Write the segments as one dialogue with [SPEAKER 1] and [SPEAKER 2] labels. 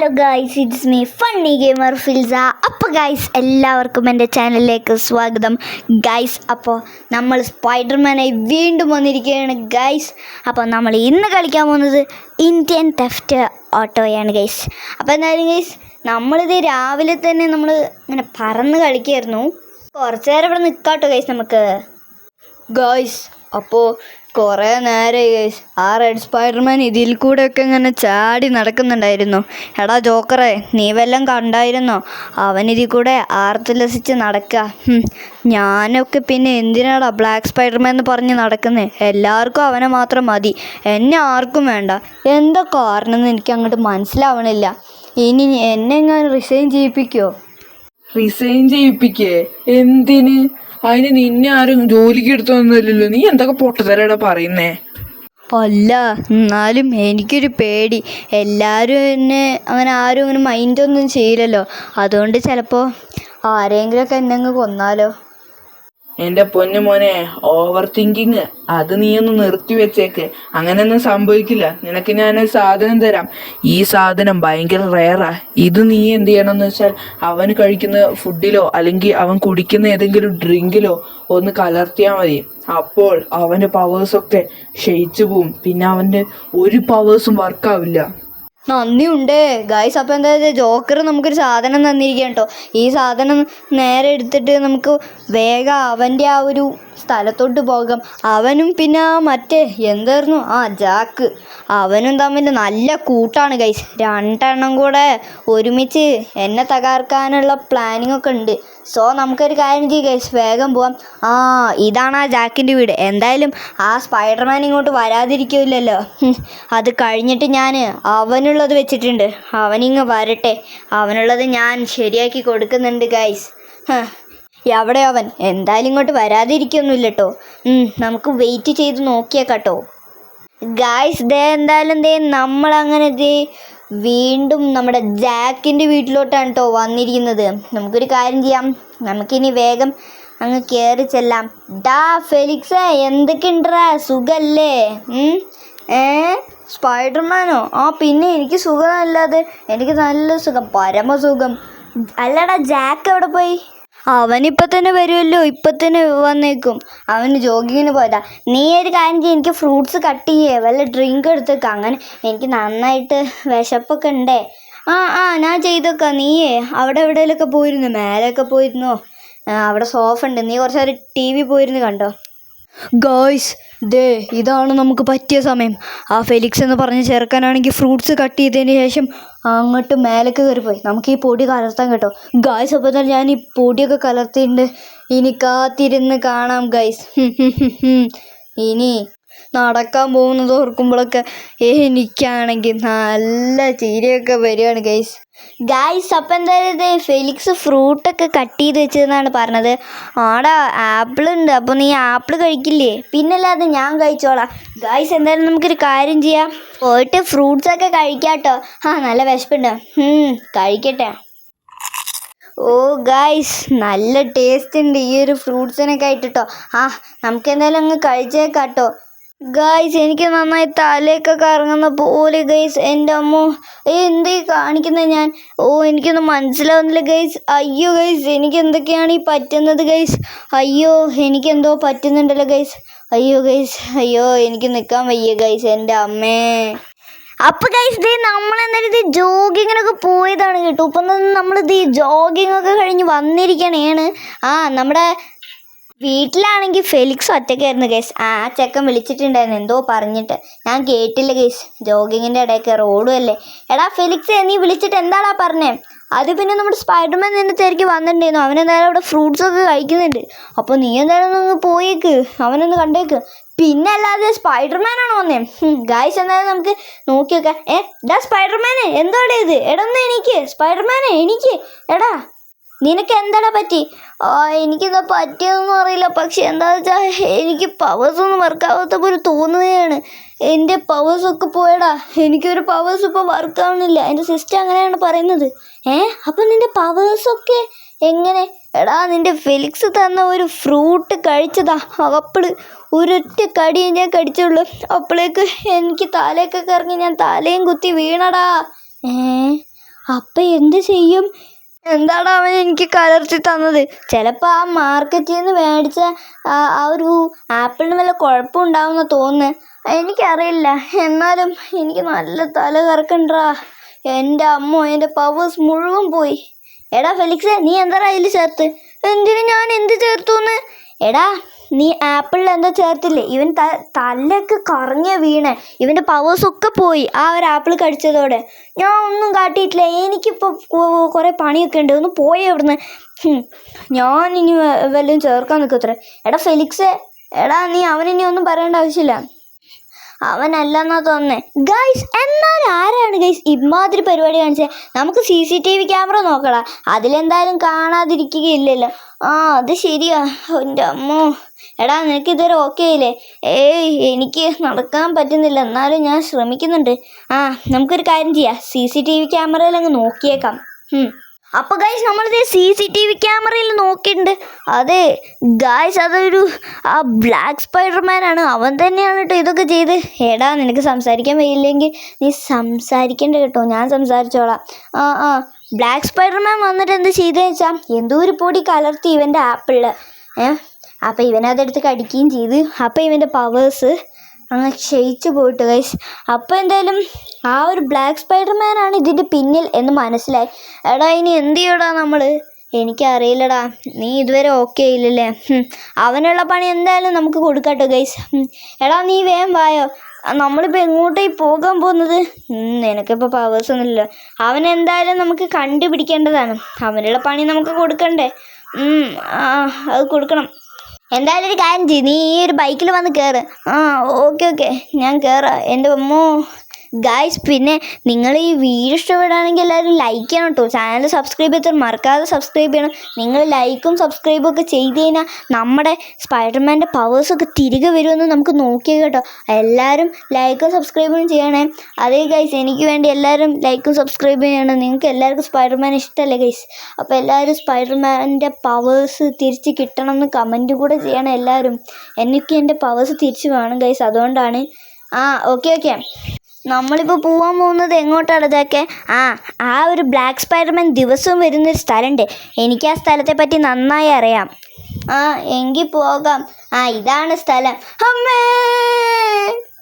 [SPEAKER 1] Hello guys it's me funny gamer ഫിൽസ അപ്പോൾ guys എല്ലാവർക്കും എന്റെ ചാനലിലേക്ക് സ്വാഗതം. ഗായ്സ് അപ്പോൾ നമ്മൾ സ്പൈഡർമാനെ വീണ്ടും വന്നിരിക്കുകയാണ് ഗായ്സ് അപ്പോൾ നമ്മൾ ഇന്ന് കളിക്കാൻ പോകുന്നത് ഇന്ത്യൻ തെഫ്റ്റ് ഓട്ടോയാണ് ഗൈസ് അപ്പോൾ എന്തായാലും ഗൈസ് നമ്മളിത് രാവിലെ തന്നെ നമ്മൾ ഇങ്ങനെ പറന്ന് കളിക്കായിരുന്നു. കുറച്ച് നേരം ഇവിടെ നിൽക്കാട്ടോ ഗൈസ് നമുക്ക്. ഗായ്സ് അപ്പോൾ കുറേ നേരമായി ഗൈസ് ആ റെഡ് സ്പൈഡർമാൻ ഇതിൽ കൂടെ ഒക്കെ ഇങ്ങനെ ചാടി നടക്കുന്നുണ്ടായിരുന്നു. എടാ ജോക്കറെ നീ വല്ലതും കണ്ടായിരുന്നോ? അവൻ ഇതിൽ കൂടെ ആർത്തുല്ലസിച്ച് നടക്കുക ഞാനൊക്കെ പിന്നെ എന്തിനാടാ ബ്ലാക്ക് സ്പൈഡർമാൻ എന്ന് പറഞ്ഞ് നടക്കുന്നത് എല്ലാവർക്കും അവനെ മാത്രം മതി. എന്നെ ആർക്കും വേണ്ട. എന്താ കാരണം എന്ന് എനിക്ക് അങ്ങോട്ട് മനസ്സിലാവണില്ല. ഇനി എന്നെ ഞാൻ റിസൈൻ ചെയ്യിപ്പിക്കോ?
[SPEAKER 2] റിസൈൻ ചെയ്യിപ്പിക്കേ? എന്തിന്? അതിന് നിന്നെ ആരും ജോലിക്ക് എടുത്തൊന്നുമില്ലല്ലോ നീ എന്തൊക്കെ പൊട്ടത്തരടാ പറയുന്നേ?
[SPEAKER 1] അല്ല എന്നാലും എനിക്കൊരു പേടി. എല്ലാവരും എന്നെ അങ്ങനെ ആരും അങ്ങനെ മൈൻഡൊന്നും ചെയ്യില്ലല്ലോ. അതുകൊണ്ട് ചിലപ്പോൾ ആരെങ്കിലുമൊക്കെ എന്നെ അങ്ങ് കൊന്നാലോ?
[SPEAKER 2] എന്റെ പൊന്നു മോനെ ഓവർ തിങ്കിങ് അത് നീ ഒന്ന് നിർത്തി വെച്ചേക്ക്. അങ്ങനെയൊന്നും സംഭവിക്കില്ല. നിനക്ക് ഞാനൊരു സാധനം തരാം. ഈ സാധനം ഭയങ്കര റെയറാ ഇത് നീ എന്ത് ചെയ്യണമെന്ന് വെച്ചാൽ അവൻ കഴിക്കുന്ന ഫുഡിലോ അല്ലെങ്കിൽ അവൻ കുടിക്കുന്ന ഏതെങ്കിലും ഡ്രിങ്കിലോ ഒന്ന് കലർത്തിയാൽ മതി. അപ്പോൾ അവന്റെ പവേഴ്സൊക്കെ ക്ഷയിച്ചു പോവും. പിന്നെ അവന്റെ ഒരു പവേഴ്സും വർക്കാവില്ല
[SPEAKER 1] നന്ദിയുണ്ട്. ഗായ്സ് അപ്പോൾ എന്താ ജോക്കർ നമുക്കൊരു സാധനം തന്നിരിക്കുകയാണ് കേട്ടോ. ഈ സാധനം നേരെ എടുത്തിട്ട് നമുക്ക് വേഗം അവന്റെ ആ ഒരു സ്ഥലത്തോട്ട് പോകാം. അവനും പിന്നെ മറ്റേ എന്തായിരുന്നു? ആ ജാക്ക് അവനും തമ്മിൽ നല്ല കൂട്ടാണ് ഗൈസ് രണ്ടെണ്ണം കൂടെ ഒരുമിച്ച് എന്നെ തകർക്കാനുള്ള പ്ലാനിങ് ഒക്കെ ഉണ്ട്. സോ നമുക്കൊരു കാര്യം ചെയ്യും ഗൈസ് വേഗം പോവാം. ആ ഇതാണ് ആ ജാക്കിന്റെ വീട്. എന്തായാലും ആ സ്പൈഡർമാൻ ഇങ്ങോട്ട് വരാതിരിക്കില്ലല്ലോ അത് കഴിഞ്ഞിട്ട് ഞാൻ അവനുള്ളത് വെച്ചിട്ടുണ്ട്. അവനിങ്ങ് വരട്ടെ. അവനുള്ളത് ഞാൻ ശരിയാക്കി കൊടുക്കുന്നുണ്ട് ഗൈസ് എവിടെ അവൻ? എന്തായാലും ഇങ്ങോട്ട് വരാതിരിക്കൊന്നുമില്ല കേട്ടോ നമുക്ക് വെയിറ്റ് ചെയ്ത് നോക്കിയേക്കാട്ടോ. ഗായ്സ് ദേ എന്തായാലും ദേ നമ്മളങ്ങനെ ദേ വീണ്ടും നമ്മുടെ ജാക്കിന്റെ വീട്ടിലോട്ടാണ് കേട്ടോ വന്നിരിക്കുന്നത്. നമുക്കൊരു കാര്യം ചെയ്യാം. നമുക്കിനി വേഗം അങ്ങ് കയറി ചെല്ലാം. ഡാ ഫെലിക്സ് എന്തൊക്കെയുണ്ടാ സുഖല്ലേ? ഏ? സ്പൈഡർമാനോ? ആ പിന്നെ എനിക്ക് സുഖമല്ലാതെ എനിക്ക് നല്ല സുഖം പരമസുഖം. അല്ലടാ ജാക്ക് എവിടെ പോയി? അവനിപ്പോൾ തന്നെ വരുമല്ലോ ഇപ്പം തന്നെ വന്നേക്കും. അവന് ജോഗിങ്ങിന് പോയതാ. നീ ഒരു കാര്യം ചെയ്യ് എനിക്ക് ഫ്രൂട്ട്സ് കട്ട് ചെയ്യേ വല്ല ഡ്രിങ്ക് എടുത്തേക്ക. അങ്ങനെ എനിക്ക് നന്നായിട്ട് വിശപ്പൊക്കെ ഉണ്ടേ ആ ആ ഞാൻ ചെയ്തേക്കാം. നീയേ അവിടെ എവിടെയെങ്കിലൊക്കെ പോയിരുന്നു? മേലെയൊക്കെ പോയിരുന്നോ? അവിടെ സോഫ ഉണ്ട് നീ കുറച്ച് നേരം ടി വി പോയിരുന്നു കണ്ടോ? ഗോയ്സ് ദേ ഇതാണ് നമുക്ക് പറ്റിയ സമയം. ആ ഫെലിക്സ് എന്ന് പറഞ്ഞ ചെറുക്കനാണെങ്കിൽ ഫ്രൂട്ട്സ് കട്ട് ചെയ്തതിന് ശേഷം അങ്ങോട്ട് മേലേക്ക് കയറിപ്പോയി. നമുക്ക് ഈ പൊടി കലർത്താൻ കേട്ടോ. ഗായ്സ് അപ്പോൾ തന്നെ ഞാൻ ഈ പൊടിയൊക്കെ കലർത്തിയിട്ടുണ്ട് ഇനി കാത്തിരുന്ന് കാണാം ഗൈസ് ഇനി നടക്കാൻ പോകുന്നത് ഓർക്കുമ്പോഴൊക്കെ എനിക്കാണെങ്കിൽ നല്ല ചിരിയൊക്കെ വരികയാണ് ഗൈസ് ഗൈസ് അപ്പം എന്തായാലും ഇത് ഫെലിക്സ് ഫ്രൂട്ടൊക്കെ കട്ട് ചെയ്ത് വെച്ചതെന്നാണ് പറഞ്ഞത്. ആടാ ആപ്പിൾ ഉണ്ട്. അപ്പോൾ നീ ആപ്പിൾ കഴിക്കില്ലേ? പിന്നല്ലാതെ ഞാൻ കഴിച്ചോളാം. ഗായ്സ് എന്തായാലും നമുക്കൊരു കാര്യം ചെയ്യാം. പോയിട്ട് ഫ്രൂട്ട്സൊക്കെ കഴിക്കാം ആ നല്ല വിശപ്പുണ്ട്. കഴിക്കട്ടെ. ഓ ഗായ്സ് നല്ല ടേസ്റ്റ് ഉണ്ട് ഈ ഒരു ഫ്രൂട്ട്സിനൊക്കെ ആയിട്ട് കേട്ടോ ആ നമുക്ക് എന്തായാലും അങ്ങ് കഴിച്ചേക്കാട്ടോ. ഗായ്സ് എനിക്ക് നന്നായി തലയൊക്കെ കറങ്ങുന്ന പോലെ ഗൈസ് എന്റെ അമ്മ എന്തേ കാണിക്കുന്നത് ഞാൻ? ഓ എനിക്കൊന്നും മനസ്സിലാവുന്നില്ല ഗൈസ് അയ്യോ ഗൈസ് എനിക്ക് എന്തൊക്കെയാണ് ഈ പറ്റുന്നത് ഗൈസ് അയ്യോ എനിക്കെന്തോ പറ്റുന്നുണ്ടല്ലോ ഗൈസ് അയ്യോ ഗൈസ് അയ്യോ എനിക്ക് നിൽക്കാൻ വയ്യ ഗൈസ് എന്റെ അമ്മേ. അപ്പൊ ഗൈസ് ദേ നമ്മൾ എന്തായാലും ഇത് ജോഗിങ്ങിനൊക്കെ പോയതാണ് കേട്ടോ. ഇപ്പം നമ്മളിത് ഈ ജോഗിങ് ഒക്കെ കഴിഞ്ഞ് വന്നിരിക്കണേണ്. ആ നമ്മുടെ വീട്ടിലാണെങ്കിൽ ഫെലിക്സ് ഒറ്റയ്ക്കായിരുന്നു കേസ് ആ ചെക്കൻ വിളിച്ചിട്ടുണ്ടായിരുന്നു. എന്തോ പറഞ്ഞിട്ട്. ഞാൻ കേട്ടില്ല കേസ് ജോഗിങ്ങിന്റെ ഇടയ്ക്ക് റോഡും അല്ലേ. എടാ ഫെലിക്സ് നീ വിളിച്ചിട്ട് എന്താടാ പറഞ്ഞേ? അത് പിന്നെ നമ്മുടെ സ്പൈഡർമാൻ നിന്റെ തിരക്ക് വന്നിട്ടുണ്ടായിരുന്നു. അവൻ എന്തായാലും അവിടെ ഫ്രൂട്ട്സ് ഒക്കെ കഴിക്കുന്നുണ്ട്. അപ്പോൾ നീ എന്തായാലും ഒന്ന് പോയേക്ക്. അവനൊന്ന് കണ്ടേക്ക്. പിന്നെ അല്ലാതെ സ്പൈഡർമാൻ ആണ് വന്നേ? ഗായ്സ് എന്തായാലും നമുക്ക് നോക്കി നോക്കാം ഏ ഡാ സ്പൈഡർമാനെ എന്തോടെ ഇത്? എനിക്ക് സ്പൈഡർമാനെ എനിക്ക് എടാ നിനക്ക് എന്താടാ പറ്റി? ആ എനിക്കെന്താ പറ്റിയതൊന്നും അറിയില്ല. പക്ഷെ എന്താ വെച്ചാൽ എനിക്ക് പവേഴ്സ് ഒന്നും വർക്കാവാത്ത പോലെ തോന്നുകയാണ്. എന്റെ പവേഴ്സ് ഒക്കെ പോയടാ. എനിക്കൊരു പവേഴ്സ് ഇപ്പോൾ വർക്ക് ആവണില്ല. എന്റെ സിസ്റ്റർ അങ്ങനെയാണ് പറയുന്നത്. ഏ അപ്പം നിന്റെ പവേഴ്സൊക്കെ എങ്ങനെ? എടാ നിന്റെ ഫെലിക്സ് തന്ന ഒരു ഫ്രൂട്ട് കഴിച്ചതാ. അപ്പോൾ ഒരൊറ്റ കടിയേ ഞാൻ കടിച്ചുള്ളൂ. അപ്പോഴേക്ക് എനിക്ക് തലയൊക്കെ കറങ്ങി ഞാൻ തലയും കുത്തി വീണടാ. ഏ അപ്പം എന്ത് ചെയ്യും? എന്താണ് അവൻ എനിക്ക് കലർത്തി തന്നത്? ചിലപ്പോൾ ആ മാർക്കറ്റിൽ നിന്ന് മേടിച്ച ആ ഒരു ആപ്പിളിന് വല്ല കുഴപ്പമുണ്ടാവുമെന്ന് തോന്നുന്നു. എനിക്കറിയില്ല. എന്നാലും എനിക്ക് നല്ല തല കറക്കണ്ടാ. എന്റെ അമ്മ എന്റെ പവേഴ്സ് മുഴുവൻ പോയി. എടാ ഫെലിക്സ് നീ എന്താ അതിൽ ചേർത്ത്? എന്തിനു ഞാൻ എന്ത് ചേർത്തുന്ന്? എടാ നീ ആപ്പിളിൽ എന്തോ ചേർത്തില്ലേ? ഇവൻ ത തലയൊക്കെ കറങ്ങിയ വീണ്. ഇവന്റെ പവേഴ്സ് ഒക്കെ പോയി ആ ഒരു ആപ്പിൾ കടിച്ചതോടെ. ഞാൻ ഒന്നും കാട്ടിയിട്ടില്ല. എനിക്കിപ്പോൾ കുറേ പണിയൊക്കെ ഉണ്ട്. ഒന്ന് പോയേ അവിടുന്ന്. ഞാൻ ഇനി വല്ലതും ചേർക്കാൻ നിൽക്കത്ര. എടാ ഫെലിക്സ്. എടാ നീ അവനിനി ഒന്നും പറയേണ്ട ആവശ്യമില്ല. അവനല്ലെന്നാ തോന്നുന്നേ. ഗൈസ് എന്നാൽ ആരാണ് ഗൈസ് ഇമാതിരി പരിപാടി കാണിച്ചത് നമുക്ക് C C T V camera നോക്കടാ. അതിലെന്തായാലും കാണാതിരിക്കുകയില്ലല്ലോ. ആ അത് ശരിയാ. എന്റെ അമ്മോ. എടാ നിനക്ക് ഇതുവരെ ഓക്കെ ആയില്ലേ? ഏയ് എനിക്ക് നടക്കാൻ പറ്റുന്നില്ല. എന്നാലും ഞാൻ ശ്രമിക്കുന്നുണ്ട്. ആ നമുക്കൊരു കാര്യം ചെയ്യാം. സി സി ടി വി ക്യാമറയിൽ അങ്ങ് നോക്കിയേക്കാം. അപ്പൊ ഗൈസ് നമ്മളിത് സി സി ടി വി ക്യാമറയിൽ നോക്കിയിട്ടുണ്ട്. അതെ ഗായ്സ് അതൊരു ആ ബ്ലാക്ക് സ്പൈഡർമാൻ ആണ്. അവൻ തന്നെയാണ് കേട്ടോ ഇതൊക്കെ ചെയ്ത്. എടാ നിനക്ക് സംസാരിക്കാൻ വയ്യില്ലെങ്കിൽ നീ സംസാരിക്കണ്ട കേട്ടോ. ഞാൻ സംസാരിച്ചോളാം. ആ ആ. ബ്ലാക്ക് സ്പൈഡർമാൻ വന്നിട്ട് എന്ത് ചെയ്തതെന്ന് വെച്ചാൽ എന്തോ ഒരു പൊടി കലർത്തി ഇവന്റെ ആപ്പിളിൽ ഏ? അപ്പോൾ ഇവനതെടുത്ത് കടിക്കുകയും ചെയ്ത്. അപ്പോൾ ഇവന്റെ പവേഴ്സ് അങ്ങ് ക്ഷയിച്ചു പോയിട്ട് ഗൈസ് അപ്പോൾ എന്തായാലും ആ ഒരു ബ്ലാക്ക് സ്പൈഡർമാൻ ആണ് ഇതിന്റെ പിന്നിൽ എന്ന് മനസ്സിലായി. എടാ ഇനി എന്ത് ചെയ്യടാ നമ്മൾ എനിക്കറിയില്ലടാ. നീ ഇതുവരെ ഓക്കെ ആയില്ലല്ലേ? അവനുള്ള പണി എന്തായാലും നമുക്ക് കൊടുക്കട്ടോ ഗൈസ് എടാ നീ വേം വായോ? നമ്മളിപ്പോൾ എങ്ങോട്ടായി പോകാൻ പോകുന്നത്? നിനക്കിപ്പോൾ പവേഴ്സ് ഒന്നുമില്ല അവൻ എന്തായാലും നമുക്ക് കണ്ടുപിടിക്കേണ്ടതാണ്. അവനുള്ള പണി നമുക്ക് കൊടുക്കണ്ടേ? ആ അത് കൊടുക്കണം. എന്തായാലും ഒരു കാര്യം ചെയ്യ്. നീ ഈ ഒരു ബൈക്കിൽ വന്ന് കയറ് ആ ഓക്കെ ഓക്കെ. ഞാൻ കയറാം എന്റെ അമ്മോ. ഗായ്സ് പിന്നെ നിങ്ങൾ ഈ വീഡിയോ ഇഷ്ടപ്പെടുകയാണെങ്കിൽ എല്ലാവരും ലൈക്ക് ചെയ്യണം കേട്ടോ ചാനൽ സബ്സ്ക്രൈബ് ചെയ്തിട്ട് മറക്കാതെ സബ്സ്ക്രൈബ് ചെയ്യണം. നിങ്ങൾ ലൈക്കും സബ്സ്ക്രൈബും ഒക്കെ ചെയ്ത് കഴിഞ്ഞാൽ നമ്മുടെ സ്പൈഡർമാന്റെ പവേഴ്സൊക്കെ തിരികെ വരുമെന്ന് നമുക്ക് നോക്കിയേ കേട്ടോ. എല്ലാവരും ലൈക്കും സബ്സ്ക്രൈബും ചെയ്യണേ. അതേ ഗൈസ് എനിക്ക് വേണ്ടി എല്ലാവരും ലൈക്കും സബ്സ്ക്രൈബ് ചെയ്യണം. നിങ്ങൾക്ക് എല്ലാവർക്കും സ്പൈഡർമാൻ ഇഷ്ടമല്ലേ ഗൈസ് അപ്പോൾ എല്ലാവരും സ്പൈഡർമാന്റെ പവേഴ്സ് തിരിച്ച് കിട്ടണം എന്ന് കമന്റ് കൂടെ ചെയ്യണം എല്ലാവരും. എനിക്ക് എന്റെ പവേഴ്സ് തിരിച്ച് വേണം ഗൈസ് അതുകൊണ്ടാണ്. ആ ഓക്കെ ഓക്കെ നമ്മളിപ്പോൾ പോകാൻ പോകുന്നത് എങ്ങോട്ടാണ് ഇതൊക്കെ? ആ ആ ഒരു ബ്ലാക്ക് സ്പൈഡർമാൻ ദിവസവും വരുന്നൊരു സ്ഥലമുണ്ട്. എനിക്ക് ആ സ്ഥലത്തെ പറ്റി നന്നായി അറിയാം. ആ എങ്കിൽ പോകാം. ആ ഇതാണ് സ്ഥലം. അമ്മേ!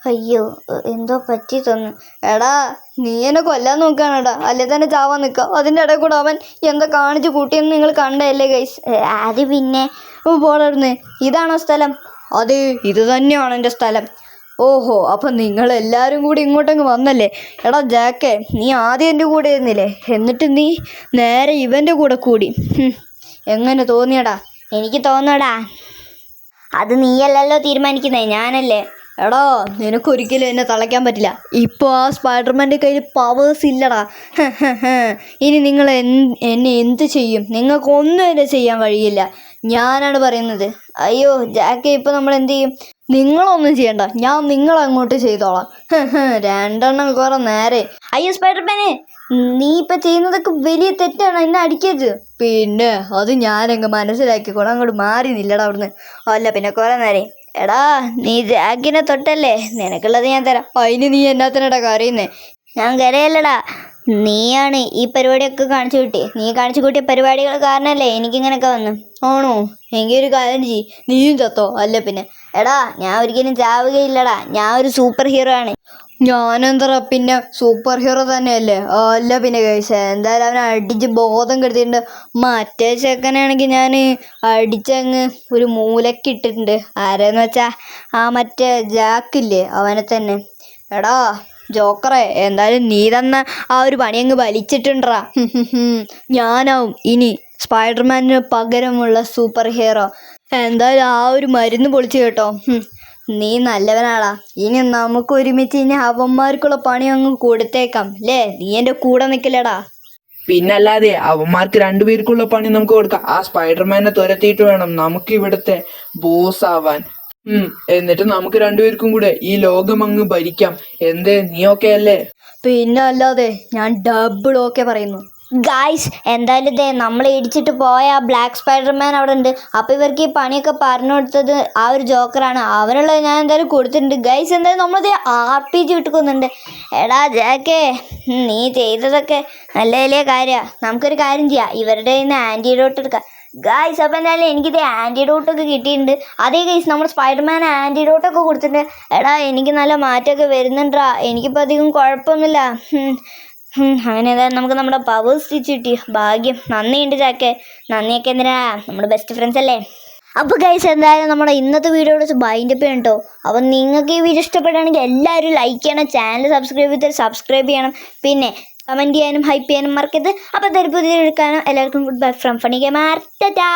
[SPEAKER 1] അയ്യോ എന്തോ പറ്റി തോന്നുന്നു. എടാ നീ എന്നെ കൊല്ലാൻ നോക്കുകയാണെടാ. അല്ലെ തന്നെ ചാവാൻ നിൽക്കുക. അതിന്റെ ഇടയിൽ കൂടെ അവൻ എന്താ കാണിച്ച് കൂട്ടിയെന്ന് നിങ്ങൾ കണ്ടല്ലേ ഗൈസ് അത് പിന്നെ. പോളർന്ന് ഇതാണോ സ്ഥലം? അതെ ഇത് തന്നെയാണ് എന്റെ സ്ഥലം. ഓഹോ അപ്പം നിങ്ങൾ എല്ലാവരും കൂടി ഇങ്ങോട്ടങ്ങ് വന്നല്ലേ? എടാ ജാക്കേ നീ ആദ്യം എന്റെ കൂടെ ഇരുന്നില്ലേ? എന്നിട്ട് നീ നേരെ ഇവന്റെ കൂടെ കൂടി. എങ്ങനെ തോന്നിയടാ? എനിക്ക് തോന്നടാ. അത് നീയല്ലല്ലോ തീരുമാനിക്കുന്നേ ഞാനല്ലേ. എടോ നിനക്കൊരിക്കലും എന്നെ തളയ്ക്കാൻ പറ്റില്ല. ഇപ്പോൾ ആ സ്പൈഡർമാന്റെ കയ്യിൽ പവേഴ്സ് ഇല്ലടാ. ഇനി നിങ്ങൾ എന്നെ എന്ത് ചെയ്യും? നിങ്ങൾക്കൊന്നും എന്നെ ചെയ്യാൻ കഴിയില്ല. ഞാനാണ് പറയുന്നത്. അയ്യോ ജാക്കെ ഇപ്പോൾ നമ്മൾ എന്ത് ചെയ്യും? നിങ്ങളൊന്നും ചെയ്യണ്ട. ഞാൻ നിങ്ങളങ്ങോട്ട് ചെയ്തോളാം. ഹ് ഹ്. രണ്ടെണ്ണം കുറെ നേരെ. അയ്യോ സ്പൈഡർമാനെ നീ ഇപ്പൊ ചെയ്യുന്നതൊക്കെ വലിയ തെറ്റാണ്. എന്നെ അടിക്കരുത്. പിന്നെ അത് ഞാനങ്ങ് മനസ്സിലാക്കിക്കോളാം. അങ്ങോട്ട് മാറി നില്ലടാ അവിടുന്ന്. അല്ല പിന്നെ കുറെ നേരെ. എടാ നീ ജാക്കിനെ തൊട്ടല്ലേ? നിനക്കുള്ളത് ഞാൻ തരാം. അതിന് നീ എന്നാത്തിനടാ കരയുന്നേ? ഞാൻ കരയല്ലടാ. നീയാണ് ഈ പരിപാടിയൊക്കെ കാണിച്ചു കൂട്ടി. നീ കാണിച്ചു കൂട്ടിയ പരിപാടികൾ കാരണമല്ലേ എനിക്കിങ്ങനെയൊക്കെ വന്നു. ആണോ? എങ്കിൽ ഒരു കാര്യം ചെയ് നീയും ചത്തോ? അല്ല പിന്നെ. എടാ ഞാൻ ഒരിക്കലും ചാവുകയില്ലടാ. ഞാൻ ഒരു സൂപ്പർ ഹീറോ ആണ്. ഞാനെന്താ പിന്നെ സൂപ്പർ ഹീറോ തന്നെയല്ലേ? അല്ല പിന്നെ കഴിച്ച എന്തായാലും അവനെ അടിച്ച് ബോധം കെടുത്തിട്ടുണ്ട്. മറ്റേ ചെക്കനാണെങ്കിൽ ഞാൻ അടിച്ചങ്ങ് ഒരു മൂലക്കിട്ടിട്ടുണ്ട് ആരെന്ന് വെച്ചാ ആ മറ്റേ ജാക്കില്ലേ അവനെ തന്നെ. എടാ ജോക്കറെ എന്തായാലും നീ തന്ന ആ ഒരു പണി അങ്ങ് വലിച്ചിട്ടുണ്ടാ ഞാനാവും. ഇനി സ്പൈഡർമാനിന് പകരമുള്ള സൂപ്പർ ഹീറോ എന്തായാലും ആ ഒരു മരുന്ന് പൊളിച്ചു കേട്ടോ. നീ നല്ലവനാടാ. ഇനി നമുക്ക് ഒരുമിച്ച് ഇനി അവന്മാർക്കുള്ള പണി അങ്ങ് കൊടുത്തേക്കാം അല്ലേ? നീ എന്റെ കൂടെ നിൽക്കില്ലടാ
[SPEAKER 2] പിന്നല്ലാതെ അവന്മാർക്ക് രണ്ടുപേർക്കുള്ള പണി നമുക്ക് കൊടുക്കാം. ആ സ്പൈഡർമാനെ തുരത്തിയിട്ട് വേണം നമുക്ക് ഇവിടുത്തെ ബോസ് ആവാൻ. എന്നിട്ട് നമുക്ക് രണ്ടുപേർക്കും കൂടെ ഈ ലോകം അങ്ങ് ഭരിക്കാം. എന്തേ നീ ഓക്കെ അല്ലേ?
[SPEAKER 1] പിന്നെ അല്ലാതെ ഞാൻ ഡബിൾ ഓക്കെ പറയുന്നു. ഗായ്സ് എന്തായാലും ഇതേ നമ്മൾ ഇടിച്ചിട്ട് പോയ ആ ബ്ലാക്ക് സ്പൈഡർമാൻ അവിടെ ഉണ്ട്. അപ്പോൾ ഇവർക്ക് ഈ പണിയൊക്കെ പറഞ്ഞു കൊടുത്തത് ആ ഒരു ജോക്കറാണ് അവനുള്ളത് ഞാൻ എന്തായാലും കൊടുത്തിട്ടുണ്ട്. ഗൈസ് എന്തായാലും നമ്മളിത് ആർ പി ജി വിട്ടുക്കുന്നുണ്ട്. എടാ ജാക്കേ നീ ചെയ്തതൊക്കെ നല്ല വലിയ കാര്യമാണ് നമുക്കൊരു കാര്യം ചെയ്യാം. ഇവരുടെ നിന്ന് ആന്റിഡോട്ട് എടുക്കാം. ഗായ്സ് അപ്പം എന്തായാലും എനിക്കിത് ആന്റിഡോട്ടൊക്കെ കിട്ടിയിട്ടുണ്ട്. അതേ ഗൈസ് നമ്മൾ സ്പൈഡർമാൻ ആന്റിഡോട്ടൊക്കെ കൊടുത്തിട്ടുണ്ട്. എടാ എനിക്ക് നല്ല മാറ്റമൊക്കെ വരുന്നുണ്ടാ എനിക്കിപ്പോൾ അധികം കുഴപ്പമൊന്നുമില്ല. അങ്ങനെ ഏതായാലും നമുക്ക് നമ്മുടെ പവർ സ്റ്റിച്ച് കിട്ടി. ഭാഗ്യം. നന്ദിയുണ്ട് ചാക്കെ. നന്ദിയൊക്കെ എന്തിനാ? നമ്മുടെ ബെസ്റ്റ് ഫ്രണ്ട്സ് അല്ലേ? അപ്പോൾ ഗൈസ് എന്തായാലും നമ്മുടെ ഇന്നത്തെ വീഡിയോയുടെ വെച്ച് ബൈൻഡ് അപ്പ് ചെയ്യണം കേട്ടോ അപ്പം നിങ്ങൾക്ക് ഈ വീഡിയോ ഇഷ്ടപ്പെടുകയാണെങ്കിൽ എല്ലാവരും ലൈക്ക് ചെയ്യണം ചാനൽ സബ്സ്ക്രൈബ് ചെയ്ത് സബ്സ്ക്രൈബ് ചെയ്യണം. പിന്നെ കമന്റ് ചെയ്യാനും ഹൈപ്പ് ചെയ്യാനും മറക്കരുത്. അപ്പോൾ പുതിയ എടുക്കാനും എല്ലാവർക്കും ഗുഡ് ബൈ ഫ്രം ഫണി ഗെ ടാറ്റാ